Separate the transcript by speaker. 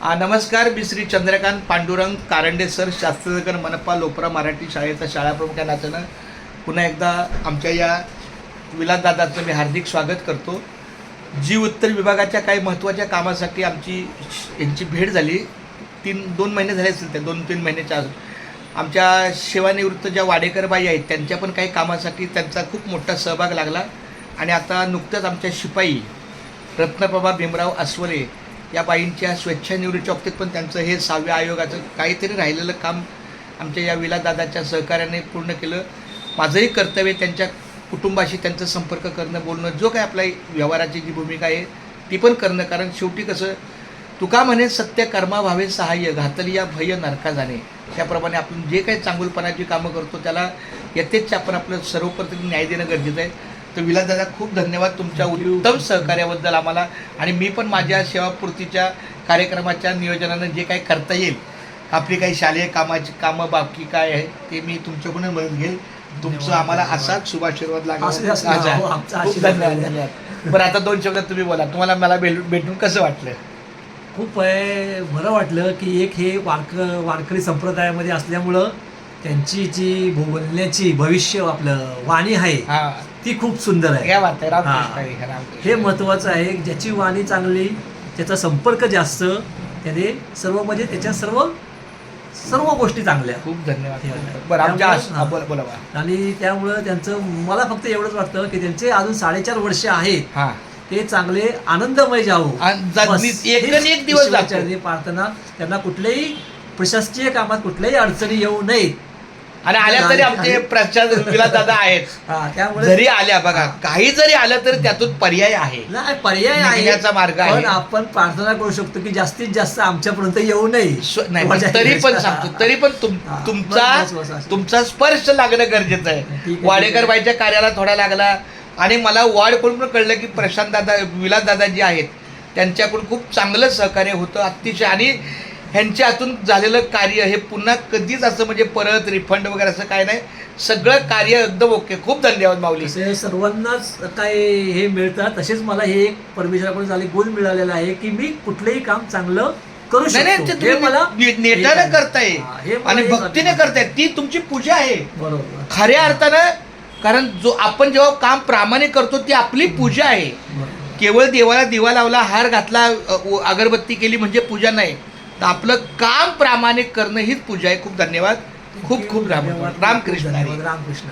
Speaker 1: नमस्कार मी श्री चंद्रकांत पांडुरंग कारंडे सर शास्त्रनगर मनपा लोपरा मराठी शाळेचा शाळाप्रमुख या नात्यानं पुन्हा एकदा आमच्या या विलासदादाचं मी हार्दिक स्वागत करतो. जी उत्तर विभागाच्या काही महत्त्वाच्या कामासाठी आमची यांची भेट झाली. तीन दोन महिने झाले असतील त्या दोन तीन महिन्याच्या आमच्या सेवानिवृत्त ज्या वाडेकरबाई आहेत त्यांच्या पण काही कामासाठी त्यांचा खूप मोठा सहभाग लागला. आणि आता नुकतंच आमच्या शिपाई रत्नप्रभा भीमराव अस्वले या बाईंच्या स्वेच्छानिवृत्तीच्या बाबतीत पण त्यांचं हे सहाव्या आयोगाचं काहीतरी राहिलेलं काम आमच्या या विलादादाच्या सहकार्याने पूर्ण केलं. माझंही कर्तव्य त्यांच्या कुटुंबाशी त्यांचा संपर्क करणं बोलणं जो काय आपला व्यवहाराची जी भूमिका आहे ती पण करणं. कारण शेवटी कसं तुका म्हणे सत्य कर्मा व्हावे सहाय्य घातली या भय नरका जाणे त्याप्रमाणे आपण जे काही चांगुलपणाची कामं करतो त्याला यथेच आपण आपलं सर्वप्रथम न्याय देणं गरजेचं आहे. तर विलासदादा खूप धन्यवाद तुमच्या उत्तम सहकार्याबद्दल आम्हाला. आणि मी पण माझ्या सेवापूर्तीच्या कार्यक्रमाच्या नियोजनानं जे काही करता येईल आपली काही शालेय कामाची कामं बाकी काय आहे ते मी तुमच्याकडून मदत घेईल. तुमचं आम्हाला असाच शुभाशीर्वाद. लागला.
Speaker 2: हो,
Speaker 1: धन्यवाद. बरं आता दोन शब्दात तुम्ही बोला. तुम्हाला मला भेट भेटून कसं वाटलं?
Speaker 2: खूप आहे बरं वाटलं की एक हे वारक वारकरी संप्रदायामध्ये असल्यामुळं त्यांची जी बोलण्याची भविष्य आपलं वाणी आहे
Speaker 1: हा
Speaker 2: ती खूप सुंदर आहे
Speaker 1: या वाटतं रामकृष्ण
Speaker 2: हा.
Speaker 1: हरी,
Speaker 2: हे. महत्त्वाचं आहे ज्याची वाणी चांगली त्याचा संपर्क जास्त त्याने सर्व म्हणजे त्याच्या सर्व सर्व गोष्टी चांगल्या
Speaker 1: खूप धन्यवाद. बरं आमच्या हा, बोला बोला.
Speaker 2: आणि त्यामुळं त्यांचं मला फक्त एवढंच वाटतं की त्यांचे अजून साडेचार वर्ष आहेत
Speaker 1: हा
Speaker 2: ते चांगले आनंदमय जावो
Speaker 1: आणि जा-
Speaker 2: बस.
Speaker 1: नि- एक
Speaker 2: हेच
Speaker 1: न एक दिवस जातो.
Speaker 2: प्रार्थना त्यांना कुठल्याही प्रशासकीय कामात कुठल्याही अडचणी येऊ नयेत
Speaker 1: आणि आल्या तरी आमचे प्रसाद विलास दादा आहेत.
Speaker 2: हा, त्यामुळे
Speaker 1: जरी आल्या बघा काही जरी आलं तर त्यातून पर्याय आहे.
Speaker 2: नाही पर्याय आहे.
Speaker 1: निघण्याचा मार्ग आहे.
Speaker 2: पण आपण प्रार्थना करू शकतो की जास्तीत जास्त आमच्यापर्यंत येऊ नये.
Speaker 1: स्व- नाही पण
Speaker 2: माझ्या
Speaker 1: तरी पण. सांगतो तरी पण तुम-
Speaker 2: हा,
Speaker 1: तुमचा
Speaker 2: बस, बस, बस.
Speaker 1: तुमचा स्पर्श लागणं गरजेचं आहे.
Speaker 2: आहे,
Speaker 1: वाडेकर. बाईच्या कार्याला थोडा लागला. आणि मला वाढकडून पण कळलं की प्रशांत दादा विलास दादा जे आहेत. त्यांच्याकडून खूप चांगलं सहकार्य होतं अतिशय. आणि ह्यांच्या हातून झालेलं कार्य हे पुन्हा कधीच असं म्हणजे परत रिफंड वगैरे असं काय नाही. सगळं कार्य एकदम ओके. खूप धन्यवाद माऊली.
Speaker 2: सर्वांनाच काय हे मिळतात तसेच मला हे एक परमेश्वराकडून झाले गुण मिळालेला आहे की मी कुठलेही काम चांगलं करू
Speaker 1: नाही नेटानं करताय. आणि भक्तीने. करताय. ती तुमची पूजा आहे.
Speaker 2: बरोबर.
Speaker 1: खऱ्या अर्थानं कारण जो आपण जेव्हा काम प्रामाणिक करतो ती आपली पूजा आहे. केवळ देवाला दिवा लावला हार घातला अगरबत्ती केली म्हणजे पूजा नाही. तर आपलं काम प्रामाणिक करणं हीच पूजा आहे खूप धन्यवाद खूप खूप राम. रामकृष्ण.
Speaker 2: रामकृष्ण.